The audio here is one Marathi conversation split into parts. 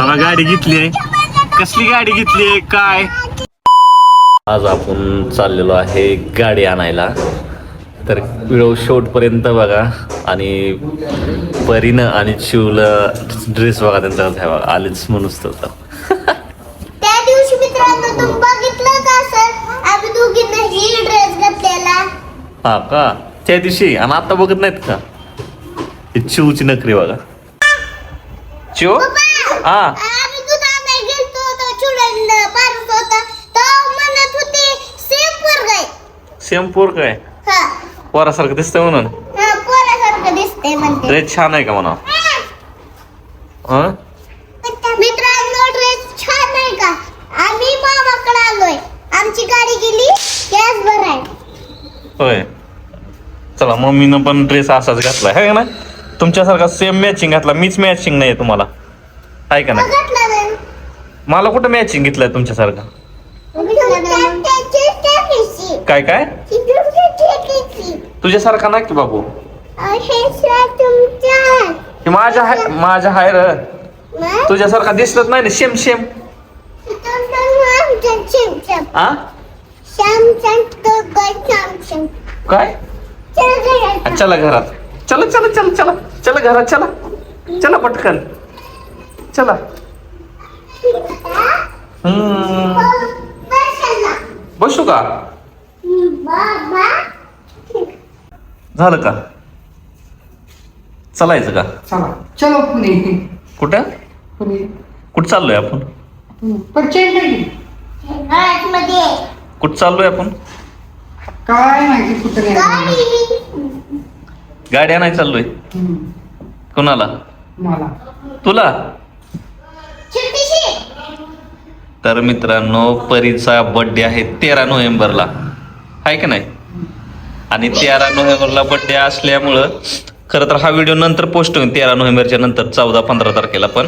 आता गाडी घेतली आहे. कसली गाडी घेतली आहे? काय? आज आपण चाललेलो आहे गाडी आणायला. तर व्हिडिओ शेवटपर्यंत बघा आणि परीनं आणि शिवलं ड्रेस बघा त्यांचा. आहे बघा आलेच म्हणूच तर त्या दिवशी मित्रांनो तुम्ही बघितलं का सर? आम्ही दोघींना ही ड्रेस घातलेला. हा का? त्या दिवशी? आणि आता बघत नाहीत का? चिवची नकरी बघा. चिव? हा. आम्ही दूध आणायला गेलतो तो चुडन पारत होता. तो म्हणत होते सेम पोरग आहे. सेम पोर काय हा. पोरासारखं दिसतंय म्हणून? हा, पोरासारखं दिसते म्हणते. ड्रेस छान आहे का म्हणा? हा. मित्रांनो ड्रेस छान आहे का? आम्ही मामाकडे आलोय. आमची गाडी गेली गॅस भराय होय. चला मम्मीनं पण ड्रेस असाच घातलाय है का ना तुमच्यासारखा सेम मॅचिंग घातला मीच मॅचिंग नाही तुम्हाला. आहे का नाही? मला कुठं मॅचिंग घेतलंय तुमच्यासारखं? काय काय? तुझ्यासारखा नाही की बाबू? हे माझ्या हाय माझ्या हाय र. तुझ्यासारखा दिसत नाही ना शेम शेम. आ? काय? आ, चला घरात. चला चला चला चला. चला घरात चला. चला पटकन. चला. बसू का? झालं का? चालायचं का? चला. चलो पुणे. कुठं? पुणे. कुठं चाललोय आपण? नाही. कुठं चाललोय आपण? काय माहिती कुठं नाही गाडी गाडी आणायला चाललोय. कुणाला? मला. तुला? तर मित्रांनो परीचा बर्थडे आहे तेरा नोव्हेंबरला. आहे का नाही? आणि तेरा नोव्हेंबरला बर्थडे असल्यामुळं खरं तर हा व्हिडिओ नंतर पोस्ट होईल. तेरा नोव्हेंबरच्या नंतर चौदा पंधरा तारखेला पण.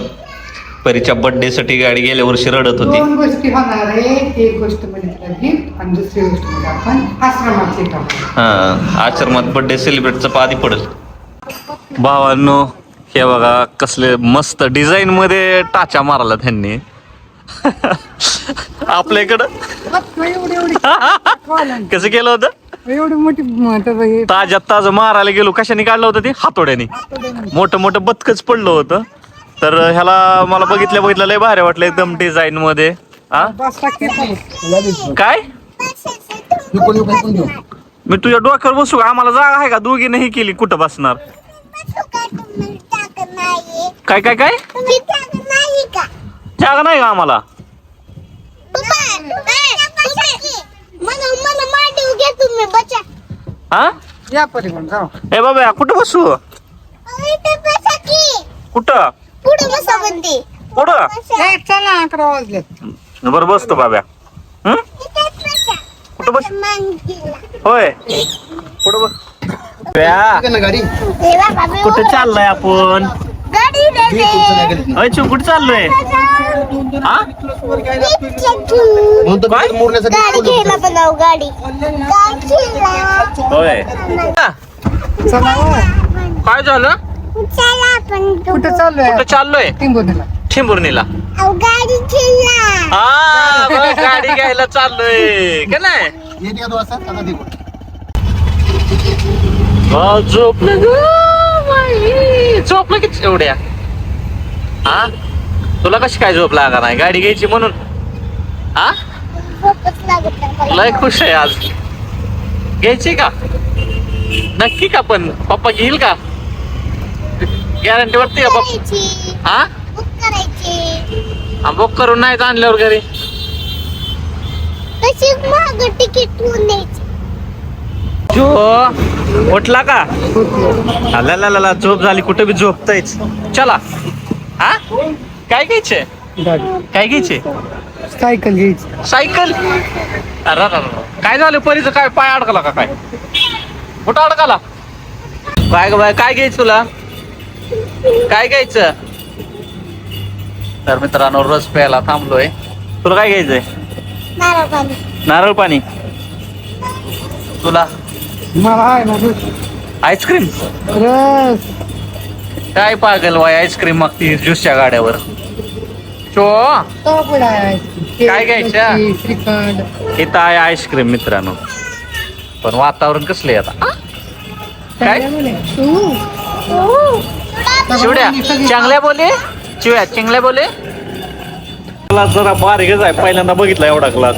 परीच्या बर्थडेसाठी गाडी गेल्या वर्षी रडत होती. दोन गोष्टी होणार आहे. एक गोष्ट म्हणजे तिला गिफ्ट आणि दुसरी गोष्ट म्हणजे आपण हा आश्रमात बर्थडे सेलिब्रेटचं आधी पडेल. भावांनो हे बघा कसले मस्त डिझाईन मध्ये टाचा मारला त्यांनी आपल्याकडं? एवढी एवढी. कसं केलं होतं? एवढी मोठी ताज्यात ताजं मारायला गेलो. कशाने काढलं होतं ते? हातोड्याने. मोठं मोठं बदकच पडलं होतं. तर ह्याला मला बघितल्या बघितलं लय भारी वाटलं एकदम डिझाईन मध्ये. हा काय? मी तुझ्या डोक्यावर बसू का? आम्हाला जागा आहे का? दोघी नाही केली. कुठं बसणार? नाही. काय काय काय तुम्ही टाकत नाही का जागा नाही का आम्हाला? हा? या परिमाण जाऊ. ए बाबा कुठं बसू? कुठं? कुठं ए, चला अकरा वाजले. बरं बसतो बाब्या. हं? कुठं बस होय. कुठं बस ब्या, कुठं चाललोय आपण? चू कुठं चाललोय? हा? काय? गाडी घ्यायला बनव गाडी. गाडीला. होय. हा, चला वा. काय झालं? चला आपण कुठं चाललोय? कुठं चाललोय? टिंबोनीला ठिंबुर्णीला गाडी खेळला. हा बघ, गाडी घ्यायला चाललोय. का नाही? अहो, झोपलं ग बाई. झोपलं की एवढ्या. हा? तुला कशी काय झोप लागा नाही? गाडी घ्यायची म्हणून. हा. लय खुश आहे आज. घ्यायची का? नक्की का पण? पप्पा घेईल का? गॅरंटी वाटते का हा? बुक करून नाही आणल्यावर घरी. तिकीट जो उठला का? ला ला ला ला, झोप झाली. कुठे बी झोपतायच. चला. हा? काय घ्यायचे? गाडी. काय घ्यायचे? सायकल घ्यायची. सायकल? अरे अरे, अरे. काय झालं? परीचं काय? पाय अडकला का काय? कुठं अडकला? काय ग बाय. काय घ्यायचं तुला? काय घ्यायचं? तर मित्रांनो रस प्यायला थांबलोय. तुला काय घ्यायचंय? नारळ पाणी नारळ पाणी तुला? मला आहे ना दूध. आईस्क्रीम? रस. काय पागल वाय आईस्क्रीम मागती ज्यूसच्या गाड्यावर? आहे. काय श्रीखंड. इथं आहे आईस्क्रीम मित्रांनो. पण वातावरण कसलं आता? काय? चिवड्या चांगल्या बोले? चिवड्या चांगल्या बोले? क्लास जरा बारीकच आहे. पहिल्यांदा बघितला एवढा क्लास.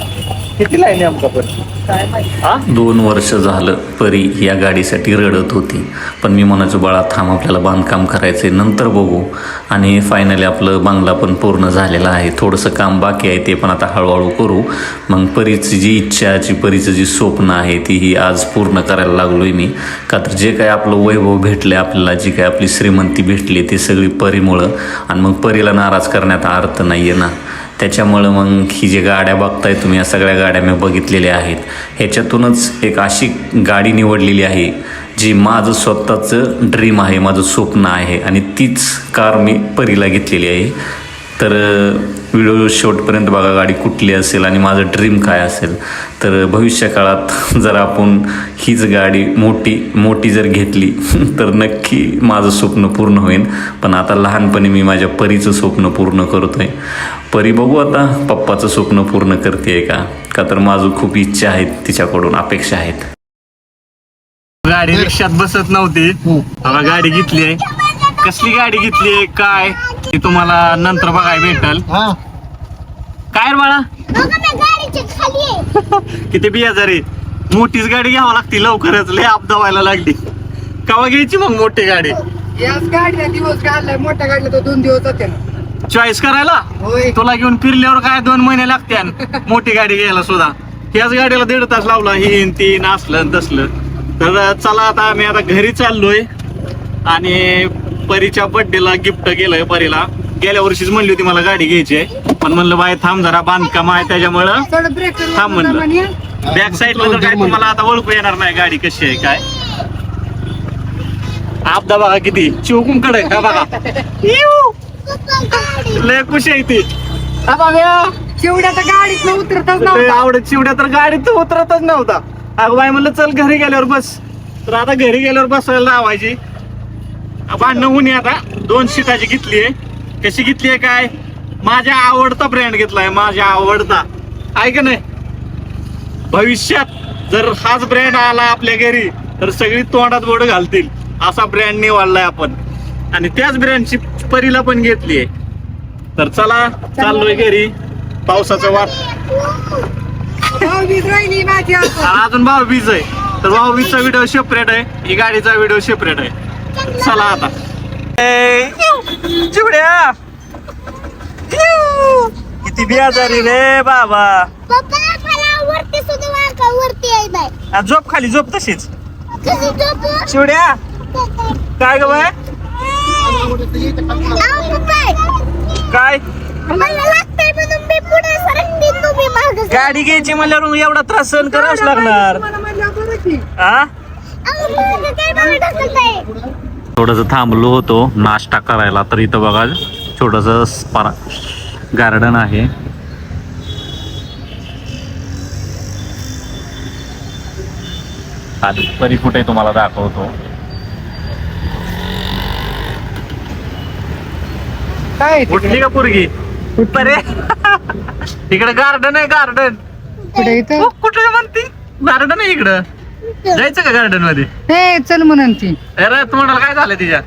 कितीला आहे नेमका पण? दोन वर्ष झालं परी या गाडीसाठी रडत होती. पण मी म्हणायचो बाळा थांब आपल्याला बांधकाम करायचं आहे नंतर बघू. आणि फायनली आपलं बांगला पण पूर्ण झालेला आहे. थोडंसं काम बाकी आहे ते पण आता हळूहळू करू. मग परीची जी इच्छा जी परीचं जी स्वप्न आहे ती ही आज पूर्ण करायला लागलोय मी. का तर जे काय आपलं वैभव भेटले आपल्याला जी काय आपली श्रीमंती भेटली ती सगळी परीमुळं. आणि मग परीला नाराज करण्यात अर्थ नाही आहे ना. त्याच्यामुळं मग ही जे गाड्या बघताय तुम्ही या सगळ्या गाड्या मी बघितलेल्या आहेत. ह्याच्यातूनच एक अशी गाडी निवडलेली आहे जी माझं स्वतःचं ड्रीम आहे माझं स्वप्न आहे. आणि तीच कार मी परीला घेतलेली आहे. तर व्हिडिओ शेवटपर्यंत बघा गाडी कुठली असेल आणि माझं ड्रीम काय असेल. तर भविष्य काळात जर आपण हीच गाडी मोठी मोठी जर घेतली तर नक्की माझं स्वप्न पूर्ण होईल. पण आता लहानपणी मी माझ्या परीचं स्वप्न पूर्ण करतोय. परी बघू आता पप्पाचं स्वप्न पूर्ण करते का? का तर माझं खूप इच्छा आहेत तिच्याकडून अपेक्षा आहेत. गाडी रिक्षात बसत नव्हती. आता गाडी घेतली आहे. कसली गाडी घेतली आहे? काय? ते तुम्हाला नंतर बघायला भेटल. काय रे बाळा? आहे. किती बियाजारी. मोठीच गाडी घ्यावं लागती लवकरच. लय अपदा व्हायला लागली. कवा घ्यायची मग मोठी गाडी? याच गाडीला दिवस काढलाय मोठ्या गाडीला तो दोन दिवस जाते ना. चॉईस करायला? होय. तुला घेऊन फिरल्यावर काय दोन महिने लागते मोठी गाडी घ्यायला सुद्धा. ह्याच गाडीला दीड तास लावला ही ती असलं तसलं. तर चला आता आम्ही आता घरी चाललोय. आणि परीच्या बर्थडेला गिफ्ट गेलंय परीला. गेल्या वर्षीच म्हणली होती मला गाडी घ्यायची आहे. पण म्हणलं बाय थांब जरा बांधकाम आहे त्याच्यामुळं. थांब म्हणलं. बॅक साईडला तर काय तुम्हाला आता ओळखू येणार नाही गाडी कशी आहे काय. आपदा बघा किती. चिवकुंकड आहे का बघा. लय खुश आहे ती. शेवड्याच्या गाडीत उतरतच आवडत चिवड्या तर गाडीत उतरतच नव्हता. अगं बाई म्हणलं चल घरी गेल्यावर बस. तर आता घरी गेल्यावर बसायला लावायची. भांडणं होऊन आता. दोन सीटाची घेतली आहे. कशी घेतली आहे काय? माझ्या आवडता ब्रँड घेतलाय माझ्या आवडता. आहे का नाही? भविष्यात जर हाच ब्रँड आला आपल्या घरी तर सगळी तोंडात बोट घालतील. असा ब्रँड निवडलाय आपण. आणि त्याच ब्रँडची परीला पण घेतली आहे. तर चला चाललोय घरी. पावसाचं वाट. अजून भाऊ बीज आहे. तर भाऊ बीजचा व्हिडिओ सेपरेट आहे. ही गाडीचा व्हिडिओ सेपरेट आहे. चला आता. चिवड्या. किती बियाजारी रे बाबा. आ, झोप खाली झोप तशीच. चिवड्या. काय ग बाय? काय? गाडी घ्यायची म्हणल्यावर एवढा त्रास सहन करावाच लागणार. हा थोडस थांबलो होतो नाश्ता करायला. तर इथं बघा छोटस गार्डन आहे. आधी परी कुठे तुम्हाला दाखवतो. काय? उठली का पोरगी? परे इकडे गार्डन आहे गार्डन. कुठे म्हणते? गार्डन आहे इकडं. जायचं का गार्डनमध्ये? हे चल म्हणून ती. अरे तुम्हाला काय झालं तिच्या